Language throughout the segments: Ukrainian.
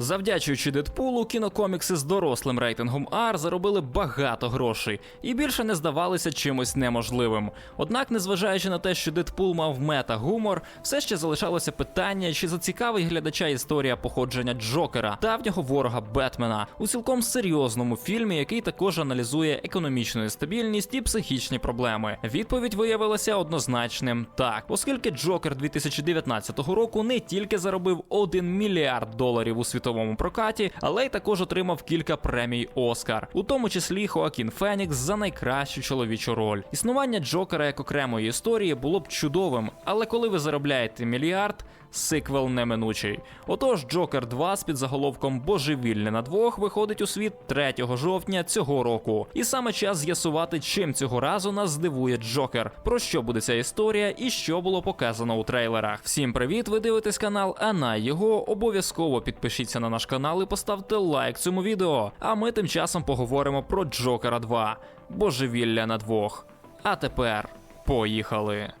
Завдячуючи Дедпулу, кінокомікси з дорослим рейтингом R заробили багато грошей і більше не здавалися чимось неможливим. Однак, незважаючи на те, що Дедпул мав мета-гумор, все ще залишалося питання, чи зацікавить глядача історія походження Джокера, давнього ворога Бетмена, у цілком серйозному фільмі, який також аналізує економічну нестабільність і психічні проблеми. Відповідь виявилася однозначним так, оскільки Джокер 2019 року не тільки заробив 1 мільярд доларів у світовому прокаті, але й також отримав кілька премій Оскар, у тому числі Хоакін Фенікс за найкращу чоловічу роль. Існування Джокера як окремої історії було б чудовим, але коли ви заробляєте мільярд, сиквел неминучий. Отож, Джокер 2 з підзаголовком Божевільне на двох виходить у світ 3 жовтня цього року. І саме час з'ясувати, чим цього разу нас здивує Джокер, про що буде ця історія і що було показано у трейлерах. Всім привіт! Ви дивитесь канал, а на його обов'язково підпишіться на наш канал і поставте лайк цьому відео. А ми тим часом поговоримо про Джокера 2. Божевілля на двох. А тепер поїхали.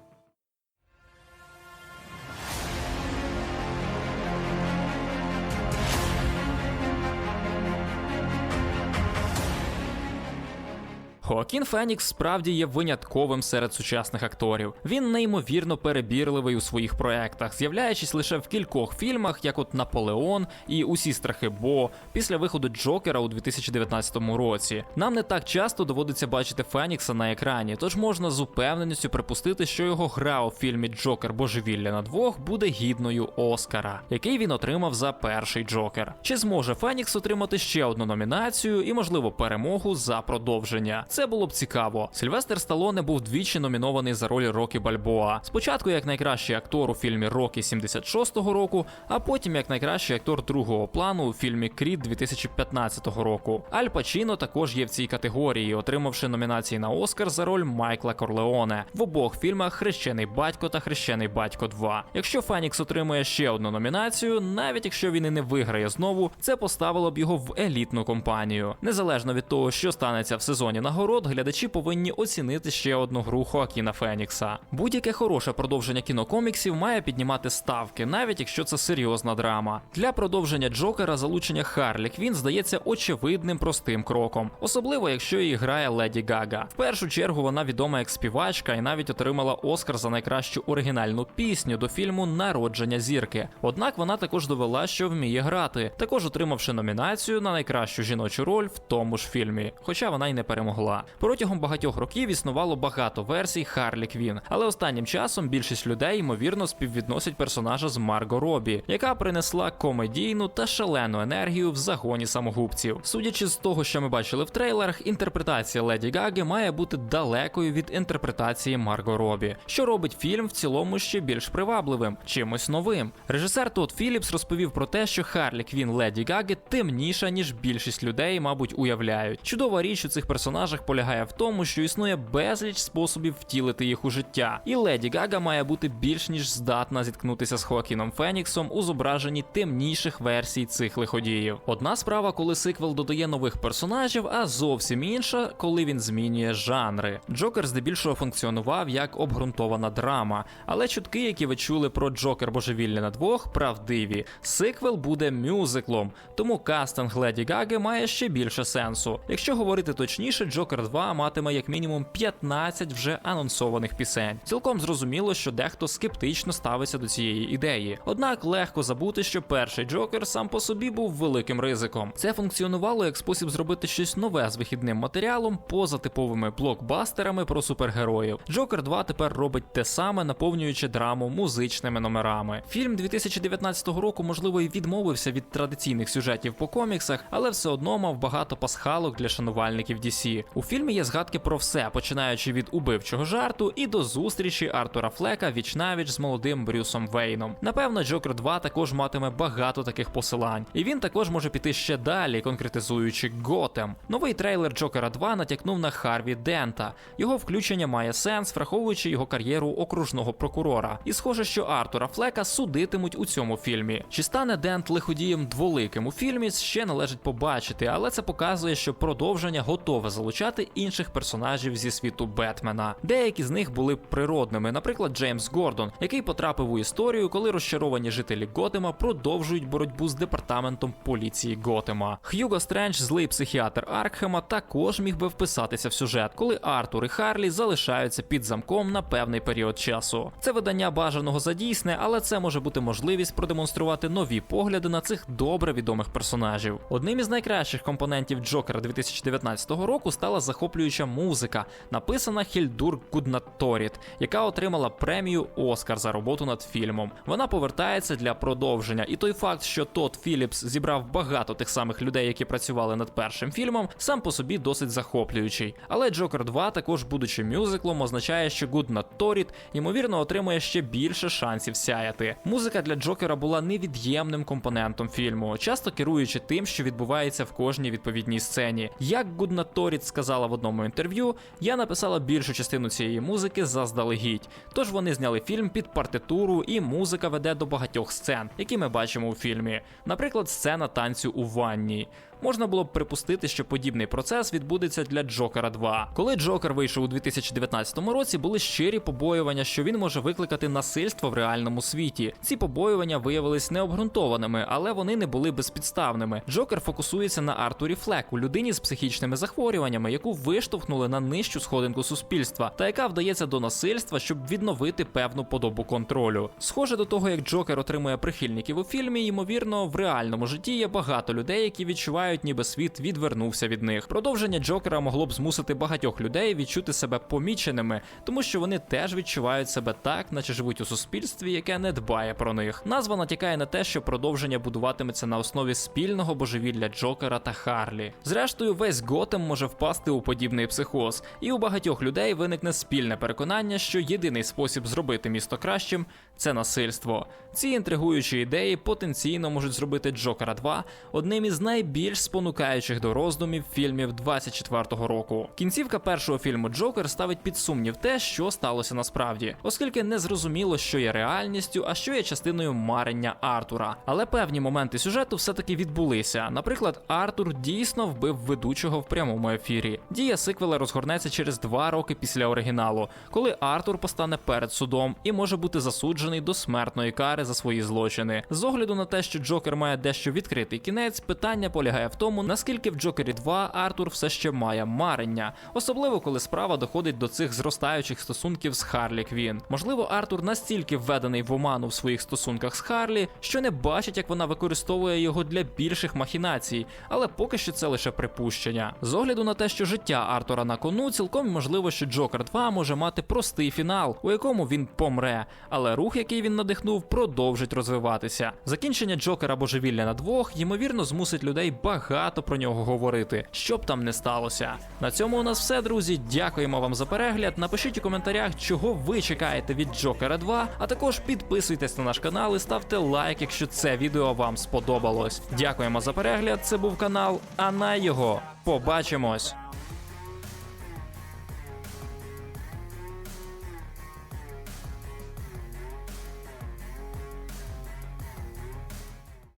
Хоакін Фенікс справді є винятковим серед сучасних акторів. Він неймовірно перебірливий у своїх проектах, з'являючись лише в кількох фільмах, як от Наполеон і Усі страхи Бо, після виходу Джокера у 2019 році. Нам не так часто доводиться бачити Фенікса на екрані, тож можна з упевненістю припустити, що його гра у фільмі Джокер Божевілля на двох буде гідною Оскара, який він отримав за перший Джокер. Чи зможе Фенікс отримати ще одну номінацію і, можливо, перемогу за продовження? Це було б цікаво. Сильвестр Сталоне був двічі номінований за роль Рокі Бальбоа. Спочатку як найкращий актор у фільмі Рокі 76-го року, а потім як найкращий актор другого плану у фільмі Крід 2015 року. Аль Пачіно також є в цій категорії, отримавши номінації на Оскар за роль Майкла Корлеоне в обох фільмах Хрещений батько та Хрещений батько 2. Якщо Фенікс отримує ще одну номінацію, навіть якщо він і не виграє знову, це поставило б його в елітну компанію. Незалежно від того, що станеться в сезоні нагород, глядачі повинні оцінити ще одну гру Хоакіна Фенікса. Будь-яке хороше продовження кінокоміксів має піднімати ставки, навіть якщо це серйозна драма. Для продовження Джокера залучення Харлі Квін здається очевидним простим кроком, особливо якщо її грає Леді Гага. В першу чергу вона відома як співачка і навіть отримала Оскар за найкращу оригінальну пісню до фільму Народження зірки. Однак вона також довела, що вміє грати, також отримавши номінацію на найкращу жіночу роль в тому ж фільмі, хоча вона й не перемогла. Протягом багатьох років існувало багато версій Харлі Квін, але останнім часом більшість людей ймовірно співвідносять персонажа з Марго Робі, яка принесла комедійну та шалену енергію в загоні самогубців. Судячи з того, що ми бачили в трейлерах, інтерпретація Леді Гаги має бути далекою від інтерпретації Марго Робі, що робить фільм в цілому ще більш привабливим, чимось новим. Режисер Тодд Філіпс розповів про те, що Харлі Квін Леді Гаги темніша, ніж більшість людей, мабуть, уявляють. Чудова річ у цих персонажах полягає в тому, що існує безліч способів втілити їх у життя, і Леді Гага має бути більш ніж здатна зіткнутися з Хоакіном Феніксом у зображенні темніших версій цих лиходіїв. Одна справа, коли сиквел додає нових персонажів, а зовсім інша, коли він змінює жанри. Джокер здебільшого функціонував як обґрунтована драма, але чутки, які ви чули про Джокер Божевілля на двох, правдиві. Сиквел буде мюзиклом, тому кастинг Леді Гаги має ще більше сенсу. Якщо говорити точніше, Джокер 2 матиме як мінімум 15 вже анонсованих пісень. Цілком зрозуміло, що дехто скептично ставиться до цієї ідеї. Однак легко забути, що перший Джокер сам по собі був великим ризиком. Це функціонувало як спосіб зробити щось нове з вихідним матеріалом поза типовими блокбастерами про супергероїв. Джокер 2 тепер робить те саме, наповнюючи драму музичними номерами. Фільм 2019 року, можливо, і відмовився від традиційних сюжетів по коміксах, але все одно мав багато пасхалок для шанувальників DC. У фільмі є згадки про все, починаючи від убивчого жарту і до зустрічі Артура Флека вічнавіч з молодим Брюсом Вейном. Напевно, Джокер 2 також матиме багато таких посилань, і він також може піти ще далі, конкретизуючи Готем. Новий трейлер Джокера 2 натякнув на Харві Дента. Його включення має сенс, враховуючи його кар'єру окружного прокурора. І схоже, що Артура Флека судитимуть у цьому фільмі. Чи стане Дент лиходієм дволиким у фільмі? Ще належить побачити, але це показує, що продовження готове залучати взяти інших персонажів зі світу Бетмена. Деякі з них були природними, наприклад, Джеймс Гордон, який потрапив у історію, коли розчаровані жителі Готема продовжують боротьбу з департаментом поліції Готема. Х'юго Стрендж, злий психіатр Аркхема, також міг би вписатися в сюжет, коли Артур і Харлі залишаються під замком на певний період часу. Це видання бажаного за дійсне, але це може бути можливість продемонструвати нові погляди на цих добре відомих персонажів. Одним із найкращих компонентів Джокера 2019 року стала захоплююча музика, написана Хільдур Гуднаторіт, яка отримала премію Оскар за роботу над фільмом. Вона повертається для продовження, і той факт, що Тодд Філіпс зібрав багато тих самих людей, які працювали над першим фільмом, сам по собі досить захоплюючий. Але Джокер 2, також будучи мюзиклом, означає, що Гуднаторіт ймовірно отримує ще більше шансів сяяти. Музика для Джокера була невід'ємним компонентом фільму, часто керуючи тим, що відбувається в кожній відповідній сцені. Як Гуднаторіт сказала в одному інтерв'ю, я написала більшу частину цієї музики заздалегідь. Тож вони зняли фільм під партитуру, і музика веде до багатьох сцен, які ми бачимо у фільмі. Наприклад, сцена танцю у ванні. Можна було б припустити, що подібний процес відбудеться для Джокера 2. Коли Джокер вийшов у 2019 році, були щирі побоювання, що він може викликати насильство в реальному світі. Ці побоювання виявились необґрунтованими, але вони не були безпідставними. Джокер фокусується на Артурі Флеку, людині з психічними захворюваннями, яку виштовхнули на нижчу сходинку суспільства, та яка вдається до насильства, щоб відновити певну подобу контролю. Схоже до того, як Джокер отримує прихильників у фільмі, ймовірно, в реальному житті є багато людей, які відчувають, ніби світ відвернувся від них. Продовження Джокера могло б змусити багатьох людей відчути себе поміченими, тому що вони теж відчувають себе так, наче живуть у суспільстві, яке не дбає про них. Назва натякає на те, що продовження будуватиметься на основі спільного божевілля Джокера та Харлі. Зрештою, весь Готем може впасти у подібний психоз, і у багатьох людей виникне спільне переконання, що єдиний спосіб зробити місто кращим це насильство. Ці інтригуючі ідеї потенційно можуть зробити Джокера 2 одним із найбільш спонукаючих до роздумів фільмів 24-го року. Кінцівка першого фільму Джокер ставить під сумнів те, що сталося насправді, оскільки не зрозуміло, що є реальністю, а що є частиною марення Артура. Але певні моменти сюжету все-таки відбулися. Наприклад, Артур дійсно вбив ведучого в прямому ефірі. Дія сиквела розгорнеться через два роки після оригіналу, коли Артур постане перед судом і може бути засуджений до смертної кари за свої злочини. З огляду на те, що Джокер має дещо відкритий кінець, питання полягає в тому, наскільки в Джокері 2 Артур все ще має марення, особливо коли справа доходить до цих зростаючих стосунків з Харлі Квін. Можливо, Артур настільки введений в оману в своїх стосунках з Харлі, що не бачить, як вона використовує його для більших махінацій, але поки що це лише припущення. З огляду на те, що життя Артура на кону, цілком можливо, що Джокер 2 може мати простий фінал, у якому він помре, але рух, який він надихнув, продовжить розвиватися. Закінчення Джокера божевілля на двох, ймовірно, змусить людей багато про нього говорити, що б там не сталося. На цьому у нас все, друзі. Дякуємо вам за перегляд. Напишіть у коментарях, чого ви чекаєте від Джокера 2, а також підписуйтесь на наш канал і ставте лайк, якщо це відео вам сподобалось. Дякуємо за перегляд. Це був канал, а на його побачимось.